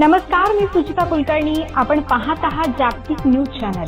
नमस्कार मी सुचिता कुलकर्णी. आपण पाहत आहात जागतिक न्यूज चॅनल.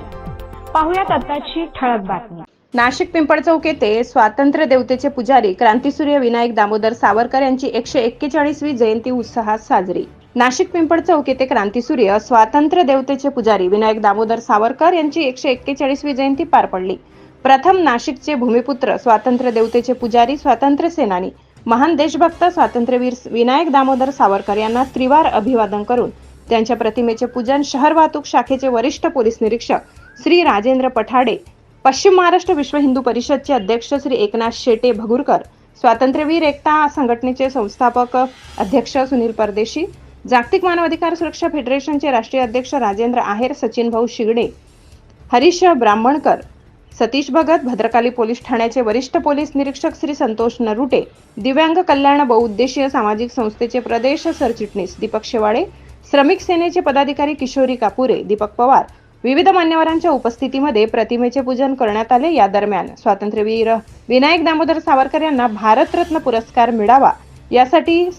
पाहुयात आताची ठळक बातमी. नाशिक पिंपळ चौक येथे स्वातंत्र्य देवतेचे पुजारी क्रांतीसूर्य विनायक दामोदर सावरकर यांची एकशे एक्केचाळीसवी जयंती उत्साहात साजरी. नाशिक पिंपळ चौक येथे क्रांतीसूर्य स्वातंत्र्य देवतेचे पुजारी विनायक दामोदर सावरकर यांची एकशे एक्केचाळीसवी जयंती पार पडली. प्रथम नाशिकचे भूमिपुत्र स्वातंत्र्य देवतेचे पुजारी स्वातंत्र्य सेनानी महान देशभक्त स्वातंत्र्यवीर विनायक दामोदर सावरकर यांना त्रिवार अभिवादन करून त्यांच्या प्रतिमेचे पूजन शहर वाहतूक शाखेचे वरिष्ठ पोलीस निरीक्षक श्री राजेंद्र पठाडे पश्चिम महाराष्ट्र विश्व हिंदू परिषदचे अध्यक्ष श्री एकनाथ शेटे भगुरकर स्वातंत्र्यवीर एकता संघटनेचे संस्थापक अध्यक्ष सुनील परदेशी जागतिक मानवाधिकार सुरक्षा फेडरेशनचे राष्ट्रीय अध्यक्ष राजेंद्र आहेर सचिन भाऊ शिगडे हरीश ब्राह्मणकर सतीश भगत भद्रकाली पोलीस ठाण्याचे वरिष्ठ पोलीस निरीक्षक श्री संतोष नरुटे दिव्यांग कल्याण बहुउद्देशीय सामाजिक संस्थेचे प्रदेश सरचिटणीस दीपक शेवाळे श्रमिक सेनेचे पदाधिकारी किशोरी कापुरे दीपक पवार. विविध मान्यवरांच्या उपस्थितीमध्ये प्रतिमेचे पूजन करण्यात आले. या दरम्यान स्वातंत्र्यवीर विनायक दामोदर सावरकर यांना भारतरत्न पुरस्कार मिळावा. यासाठी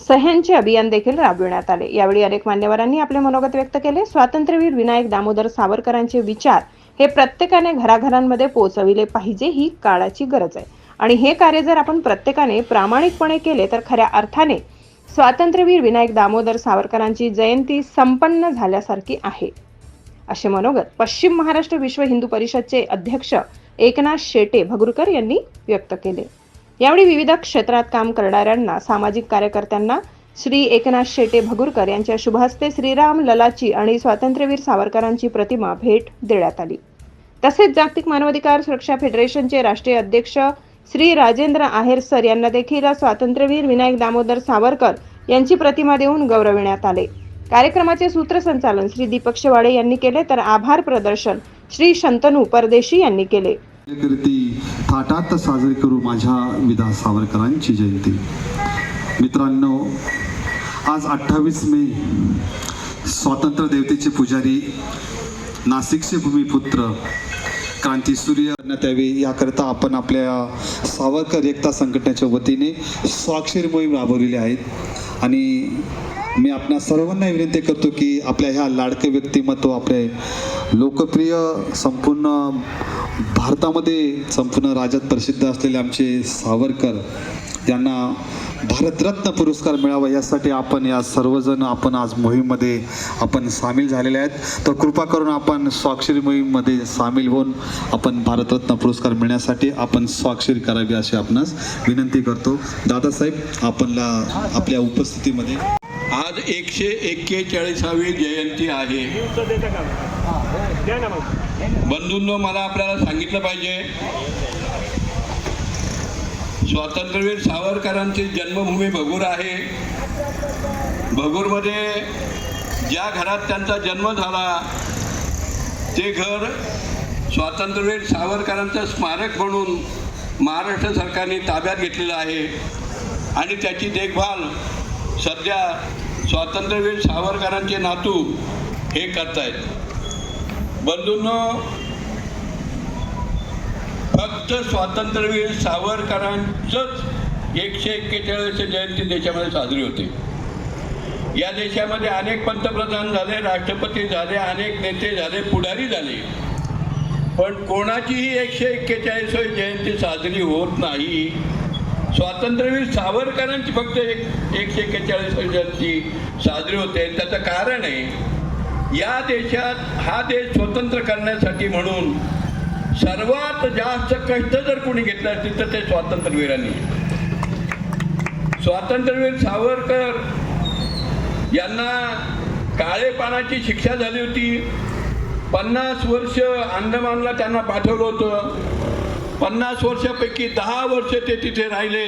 सह्यांचे अभियान देखील राबविण्यात आले. यावेळी अनेक मान्यवरांनी आपले मनोगत व्यक्त केले. स्वातंत्र्यवीर विनायक दामोदर सावरकरांचे विचार हे प्रत्येकाने घराघरांमध्ये पोहोचविले पाहिजे ही काळाची गरज आहे. आणि हे कार्य जर आपण प्रत्येकाने प्रामाणिकपणे केले तर खऱ्या अर्थाने स्वातंत्र्यवीर विनायक दामोदर सावरकरांची जयंती संपन्न झाल्यासारखी आहे. असे मनोगत पश्चिम महाराष्ट्र विश्व हिंदू परिषदचे अध्यक्ष एकनाथ शेटे भगुरकर यांनी व्यक्त केले. यावेळी विविध क्षेत्रात काम करणाऱ्यांना सामाजिक कार्यकर्त्यांना श्री एकनाथ शेटे भगुरकर यांच्या शुभहस्ते श्रीराम ललाची आणि स्वातंत्र्यवीर सावरकरांची प्रतिमा भेट देण्यात आली. तसेच जागतिक मानवाधिकार सुरक्षा फेडरेशनचे राष्ट्रीय अध्यक्ष श्री राजेंद्र आहेर सर यांना देखील स्वातंत्र्यवीर विनायक दामोदर सावरकर यांची प्रतिमा देऊन गौरविण्यात आले. कार्यक्रमाचे सूत्रसंचालन श्री दीपक शेवाडे यांनी केले तर आभार प्रदर्शन श्री शंतनू परदेशी यांनी केले. थाटात साजरी करू माझ्या विदा सावरकरांची जयंती. मित्रांनो आज अठ्ठावीस मे स्वातंत्र्य देवतेचे पुजारी नाशिकचे भूमिपुत्र क्रांतीसूर्य करण्यात यावे याकरता आपण आपल्या सावरकर एकता संघटनेच्या वतीने स्वाक्षरी मोहीम राबवलेली आहेत आणि मी आपल्या सर्वांना विनंती करतो की आपल्या ह्या लाडके व्यक्तिमत्व आपले लोकप्रिय संपूर्ण भारतामध्ये संपूर्ण राज्यात प्रसिद्ध असलेले आमचे सावरकर यांना भारतरत्न पुरस्कार मिळावा यासाठी आपण या सर्वजण आपण आज मोहीममध्ये आपण सामील झालेले आहेत. तर कृपा करून आपण स्वाक्षरी मोहीममध्ये सामील होऊन आपण भारतरत्न पुरस्कार मिळण्यासाठी आपण स्वाक्षरी करावी अशी आपणास विनंती करतो. दादासाहेब आपणला आपल्या उपस्थितीमध्ये आज एकशे एक्केचाळीसावी जयंती आहे. बंधूंनो मला आपल्याला सांगितलं पाहिजे स्वातंत्र्यवीर सावरकरांची जन्मभूमी भगूर आहे. भगूरमध्ये ज्या घरात त्यांचा जन्म झाला ते घर स्वातंत्र्यवीर सावरकरांचं स्मारक म्हणून महाराष्ट्र सरकारने ताब्यात घेतलेलं आहे. आणि त्याची देखभाल सध्या स्वातंत्र्यवीर सावरकरांचे नातू हे करत आहेत बंधूंनो फक्त स्वातंत्र्यवीर सावरकरांचंच एकशे एक्केचाळीस जयंती देशामध्ये साजरी होते. या देशामध्ये अनेक पंतप्रधान झाले राष्ट्रपती झाले अनेक नेते झाले पुढारी झाले. पण कोणाचीही एकशे एक्केचाळीसावी जयंती साजरी होत नाही. स्वातंत्र्यवीर सावरकरांची फक्त एक एकशे एक्केचाळीसावी जयंती साजरी होते. आणि त्याचं कारण आहे या देशात हा देश स्वतंत्र करण्यासाठी म्हणून सर्वात जास्त कष्ट जर कोणी घेतलं असतील तर ते स्वातंत्र्यवीरांनी. स्वातंत्र्यवीर सावरकर यांना काळे पानाची शिक्षा झाली होती. पन्नास वर्ष अंदमानला त्यांना पाठवलं होतं. पन्नास वर्षापैकी दहा वर्ष ते तिथे राहिले.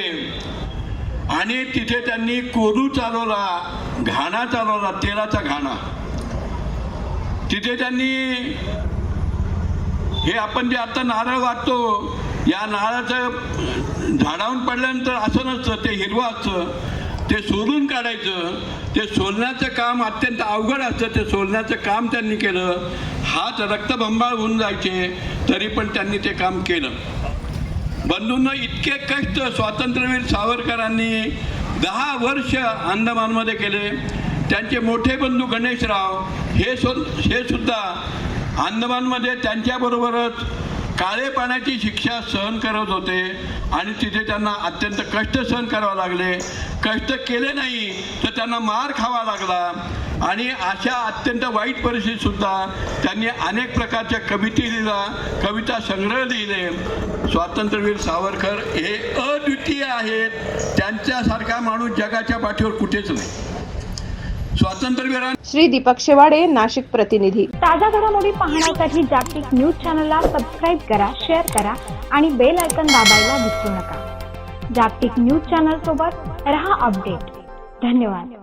आणि तिथे त्यांनी कोरू चालवला घाणा चालवला तेलाचा घाणा. तिथे त्यांनी हे आपण जे आता नारळ वाटतो या नारळाचं झाडावून पडल्यानंतर असं नसतं ते हिरवं असतं. ते सोलून काढायचं. ते सोलण्याचं काम अत्यंत अवघड असतं. ते सोलण्याचं काम त्यांनी केलं. हात रक्तभंबाळ होऊन जायचे तरी पण त्यांनी ते काम केलं. बंधूंना इतके कष्ट स्वातंत्र्यवीर सावरकरांनी दहा वर्ष अंदमानमध्ये केले. त्यांचे मोठे बंधू गणेशराव हे सु हे सुद्धा अंदमानमध्ये त्यांच्याबरोबरच काळे पाण्याची शिक्षा सहन करत होते आणि तिथे त्यांना अत्यंत कष्ट सहन करावे लागले. कष्ट केले नाही तर त्यांना मार खावा लागला. आणि अशा अत्यंत वाईट परिस्थितीतसुद्धा त्यांनी अनेक प्रकारच्या कविती लिहिला कविता संग्रह लिहिले. स्वातंत्र्यवीर सावरकर हे अद्वितीय आहेत. त्यांच्यासारखा माणूस जगाच्या पाठीवर कुठेच नाही. श्री दीपक शेवाडे नाशिक प्रतिनिधी. ताज्या घडामोडी पाहण्यासाठी जागतिक न्यूज चॅनलला सबस्क्राईब करा शेअर करा आणि बेल आयकॉन दाबायला विसरू नका. जागतिक न्यूज चॅनल सोबत रहा अपडेट. धन्यवाद.